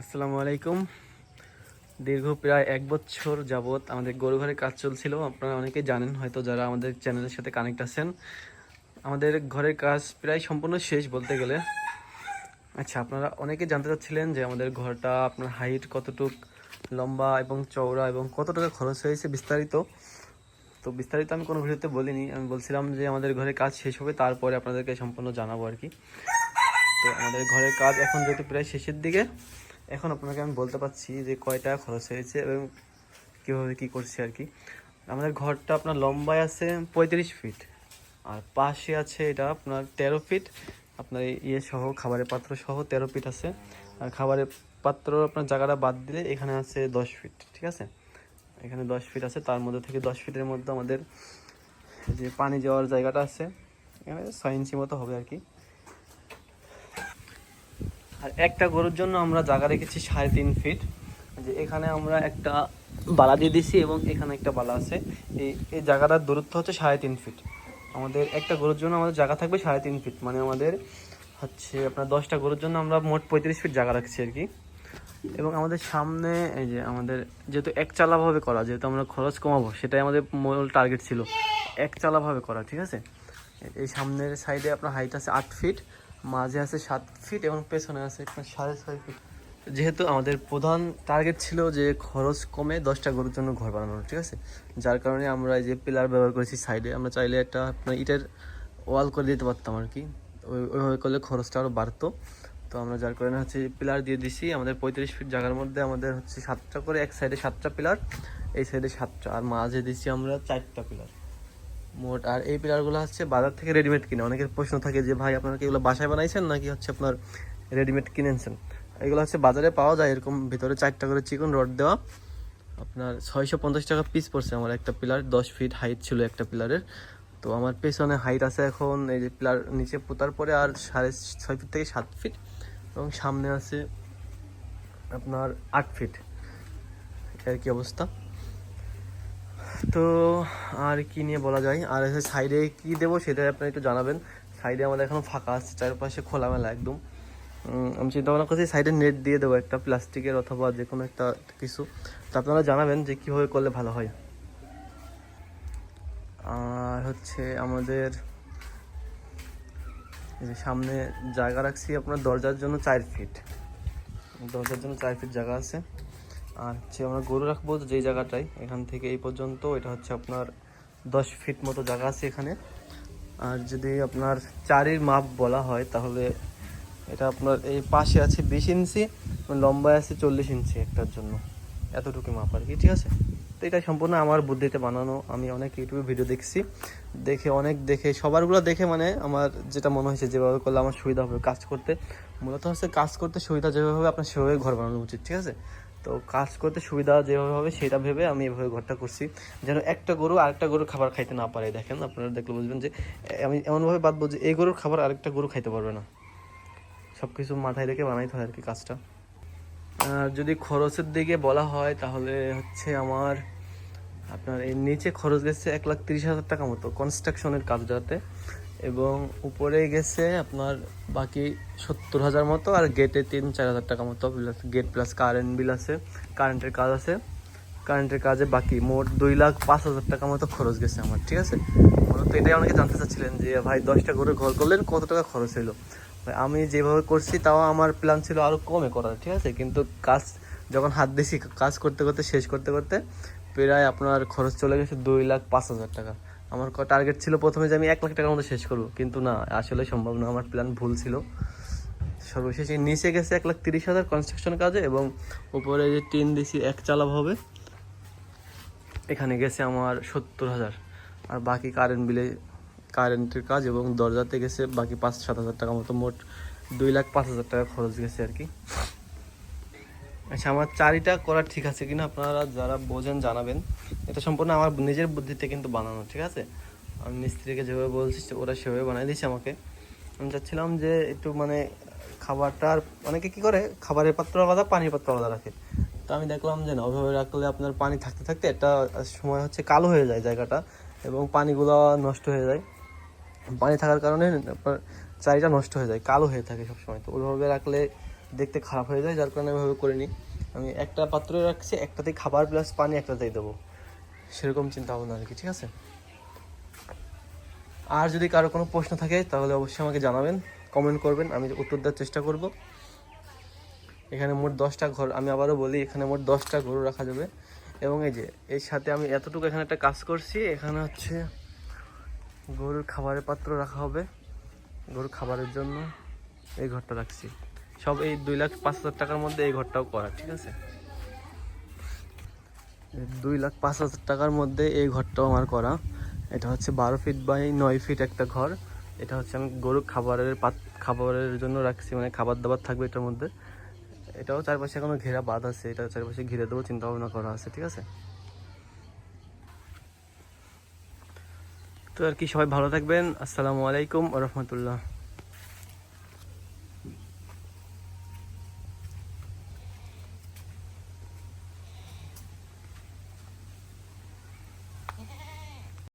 আসসালামু আলাইকুম। দীর্ঘ প্রায় এক বছর যাবৎ আমাদের গরু ঘরে কাজ চলছিল। আপনারা অনেকেই জানেন, হয়তো যারা আমাদের চ্যানেলের সাথে কানেক্ট আছেন। আমাদের ঘরের কাজ প্রায় সম্পূর্ণ শেষ বলতে গেলে। আচ্ছা আপনারা অনেকে জানতে চাচ্ছিলেন যে আমাদের ঘরটা, আপনার হাইট কতটুক, লম্বা এবং চওড়া এবং কত টাকা খরচ হয়েছে বিস্তারিত? তো বিস্তারিত আমি কোনো ভিডিওতে বলিনি। আমি বলছিলাম যে আমাদের ঘরে কাজ শেষ হবে, তারপরে আপনাদেরকে সম্পূর্ণ জানাব আর কি। তো আমাদের ঘরের কাজ এখন যেহেতু প্রায় শেষের দিকে এখন আপনাকে আমি বলতে পারছি যে কয় টাকা খরচ হয়েছে এবং কীভাবে কী করছি আর কি। আমাদের ঘরটা আপনার লম্বায় আছে পঁয়ত্রিশ ফিট আর পাশে আছে এটা আপনার তেরো ফিট আপনার ইয়ে সহ, খাবারের পাত্র সহ তেরো ফিট আছে। আর খাবারের পাত্র আপনার জায়গাটা বাদ দিলে এখানে আছে দশ ফিট ঠিক আছে? এখানে দশ ফিট আছে, তার মধ্যে থেকে দশ ফিটের মধ্যে আমাদের যে পানি যাওয়ার জায়গাটা আছে, এখানে ছয় ইঞ্চি মতো হবে আর কি। আর একটা গরুর জন্য আমরা জায়গা রেখেছি সাড়ে তিন ফিট যে এখানে আমরা একটা বালা দিয়ে দিছি এবং এখানে একটা বালা আছে। এই এই জায়গাটার দূরত্ব হচ্ছে সাড়ে তিন ফিট আমাদের একটা গরুর জন্য আমাদের জায়গা থাকবে সাড়ে তিন ফিট মানে আমাদের হচ্ছে আপনার দশটা গরুর জন্য আমরা মোট পঁয়ত্রিশ ফিট জায়গা রাখছি আর কি। এবং আমাদের সামনে এই যে আমাদের যেহেতু এক চালাভাবে করা, যেহেতু আমরা খরচ কমাবো, সেটাই আমাদের মূল টার্গেট ছিল। এক চালাভাবে করা, ঠিক আছে? এই সামনের সাইডে আপনার হাইট আছে আট ফিট মাঝে আছে সাত ফিট এবং পেছনে আছে সাড়ে ছয় ফিট যেহেতু আমাদের প্রধান টার্গেট ছিল যে খরচ কমে দশটা গরুর জন্য ঘর বানানোর, ঠিক আছে? যার কারণে আমরা এই যে পিলার ব্যবহার করেছি সাইডে আমরা চাইলে একটা আপনার ইটের ওয়াল করে দিতে পারতাম আর কি। ওই- ওইভাবে করলে খরচটা আরও বাড়তো। তো আমরা যার কারণে হচ্ছে পিলার দিয়ে দিছি, আমাদের পঁয়ত্রিশ ফিট জায়গার মধ্যে আমাদের হচ্ছে সাতটা করে, এক সাইডে সাতটা পিলার এই সাইডে সাতটা, আর মাঝে দিছি আমরা চারটা পিলার মোট, আর এই পিলারগুলো হচ্ছে বাজার থেকে রেডিমেড কিনে। অনেকের প্রশ্ন থাকে যে, ভাই, আপনারা কি এগুলো বাসায় বানাইছেন নাকি হচ্ছে আপনার রেডিমেড কিনেছেন? এগুলো হচ্ছে বাজারে পাওয়া যায় এরকম ভিতরে চারটা করে চিকন রড দেওয়া। আপনার ছয়শো পঞ্চাশ টাকা পিস পড়ছে আমার একটা পিলার দশ ফিট হাইট ছিল একটা পিলারের তো আমার পেছনে হাইট আছে এখন, এই যে পিলার নিচে পোতার পরে আর সাড়ে ছয় ফিট থেকে সাত ফিট এবং সামনে আছে আপনার আট ফিট আর কি অবস্থা? তো আর কি নিয়ে বলা যায়? আর সাইডে কি দেবো সেটা আপনি একটু জানাবেন। সাইডে আমাদের এখন ফাঁকা আছে, চারপাশে খোলামেলা একদম। আমি চিন্তা ভাবনা করছি সাইডে নেট দিয়ে দেবো একটা, প্লাস্টিকের অথবা যে কোনো একটা কিছু। তো আপনারা জানাবেন যে কীভাবে করলে ভালো হয়। আর হচ্ছে আমাদের সামনে জায়গা রাখছি, আপনার দরজার জন্য চার ফিট দরজার জন্য চার ফিট জায়গা আছে। আর হচ্ছে আমরা গরু রাখব যেই জায়গাটায়, এখান থেকে এই পর্যন্ত। এটা হচ্ছে আপনার দশ ফিট মতো জায়গা আছে এখানে। আর যদি আপনার চারির মাপ বলা হয়, তাহলে এটা আপনার এই পাশে আছে বিশ ইঞ্চি, লম্বায় আছে চল্লিশ ইঞ্চি একটার জন্য। এতটুকু মাপ আর কি, ঠিক আছে? তো এটা সম্পূর্ণ আমার বুদ্ধিতে বানানো। আমি অনেক ইউটিউবে ভিডিও দেখছি। দেখে অনেক দেখে, সবারগুলো দেখে মানে আমার যেটা মনে হয়েছে, যেভাবে করলে আমার সুবিধা হবে কাজ করতে। মূলত হচ্ছে কাজ করতে সুবিধা যেভাবে আপনার সেভাবে ঘর বানানো উচিত, ঠিক আছে? তো কাজ করতে সুবিধা যেভাবে হবে, সেটা ভেবে আমি এভাবে ঘরটা করছি। যেন একটা গরু আরেকটা গরু খাবার খাইতে না পারে, দেখেন আপনারা দেখলে বুঝবেন যে, আমি এমনভাবে বাঁধবো যে, এই গরুর খাবার আরেকটা গরু খাইতে পারবে না। সব কিছু মাথায় রেখে বানাইতে হয় আর কি কাজটা। আর যদি খরচের দিকে বলা হয়, তাহলে হচ্ছে আমার, আপনার এই নিচে খরচ গেছে এক লাখ তিরিশ হাজার টাকা মতো কনস্ট্রাকশনের কাজটাতে এবং উপরে গেছে আপনার বাকি সত্তর হাজার মতো, আর গেটে তিন, চার হাজার টাকা মতো plus gate plus current bill আছে কারেন্টের কাজ আছে। কারেন্টের কাজে বাকি মোট দুই লাখ পাঁচ হাজার টাকা মতো খরচ গেছে আমার, ঠিক আছে? মূলত এটাই অনেকে জানতে চাচ্ছিলেন যে, ভাই দশটা করে ঘর করলেন, কত টাকা খরচ হলো ভাই, আমি যেভাবে করছি তাও আমার প্ল্যান ছিল আরও কমে করার, ঠিক আছে? কিন্তু কাজ, যখন হাত দিছি, কাজ করতে করতে, শেষ করতে করতে প্রায় আপনার খরচ চলে গেছে দুই লাখ পাঁচ হাজার টাকা। আমার টার্গেট ছিল প্রথমে যে আমি এক লাখ টাকার মতো শেষ করব। কিন্তু না, আসলে সম্ভব না, আমার প্ল্যান ভুল ছিল। সর্বশেষে নিচে গেছে এক লাখ তিরিশ হাজার কনস্ট্রাকশন কাজে এবং উপরে যে টিন দিছি, এক চালাব হবে। এখানে গেছে আমার সত্তর হাজার। আর বাকি কারেন্ট বিলে কারেন্টের কাজ এবং দরজাতে গেছে বাকি পাঁচ সাত হাজার টাকা মতো। মোট দুই লাখ পাঁচ হাজার টাকা খরচ গেছে আর কি। আচ্ছা আমার চারিটা করা ঠিক আছে কিনা আপনারা যারা বোঝেন জানাবেন। এটা সম্পূর্ণ আমার নিজের বুদ্ধিতে কিন্তু বানানো, ঠিক আছে? আমি মিস্ত্রিকে যেভাবে বলছি ওরা সেভাবে বানিয়ে দিয়েছে আমাকে। আমি চাচ্ছিলাম যে একটু মানে খাবারটার অনেকে কি করে? খাবারের পাত্র আলাদা, পানির পাত্র আলাদা রাখে। তো আমি দেখলাম যে না ওইভাবে রাখলে আপনার পানি থাকতে থাকতে একটা সময় হচ্ছে কালো হয়ে যায় জায়গাটা এবং পানিগুলো নষ্ট হয়ে যায়। পানি থাকার কারণে আপনার চারিটা নষ্ট হয়ে যায়, কালো হয়ে থাকে সবসময়। তো ওইভাবে রাখলে দেখতে খারাপ হয়ে যায়, যার কারণে আমি এভাবে করিনি। আমি একটা পাত্রে রাখছি, একটাতেই খাবার প্লাস পানি, একটাতেই দেবো। সেরকম চিন্তা ভাবনা আর কি, ঠিক আছে? আর যদি কারও কোনো প্রশ্ন থাকে, তাহলে অবশ্যই আমাকে জানাবেন কমেন্ট করবেন, আমি উত্তর দেওয়ার চেষ্টা করব। এখানে মোট দশটা ঘর, আমি আবারও বলি, এখানে মোট দশটা গরু রাখা যাবে। এবং এই যে, এর সাথে আমি এতটুকু এখানে একটা কাজ করছি, এখানে হচ্ছে গরুর খাবারের পাত্র রাখা হবে। গরুর খাবারের জন্য এই ঘরটা রাখছি। সব এই দুই লাখ পাঁচ হাজার টাকার মধ্যে এই ঘরটাও করা, ঠিক আছে? দুই লাখ পাঁচ হাজার টাকার মধ্যে এই ঘরটাও আমার করা। এটা হচ্ছে বারো ফিট বাই নয় ফিট একটা ঘর। এটা হচ্ছে আমি গরুর খাবারের পাত, খাবারের জন্য রাখছি মানে খাবার দাবার থাকবে এটার মধ্যে। এটাও চারপাশে এখনও ঘেরা বাঁধ আছে, এটা চারপাশে ঘিরে দেবো চিন্তা ভাবনা করা আছে, ঠিক আছে? তো আর কি, সবাই ভালো থাকবেন। আসসালামু আলাইকুম রহমতুল্লাহ।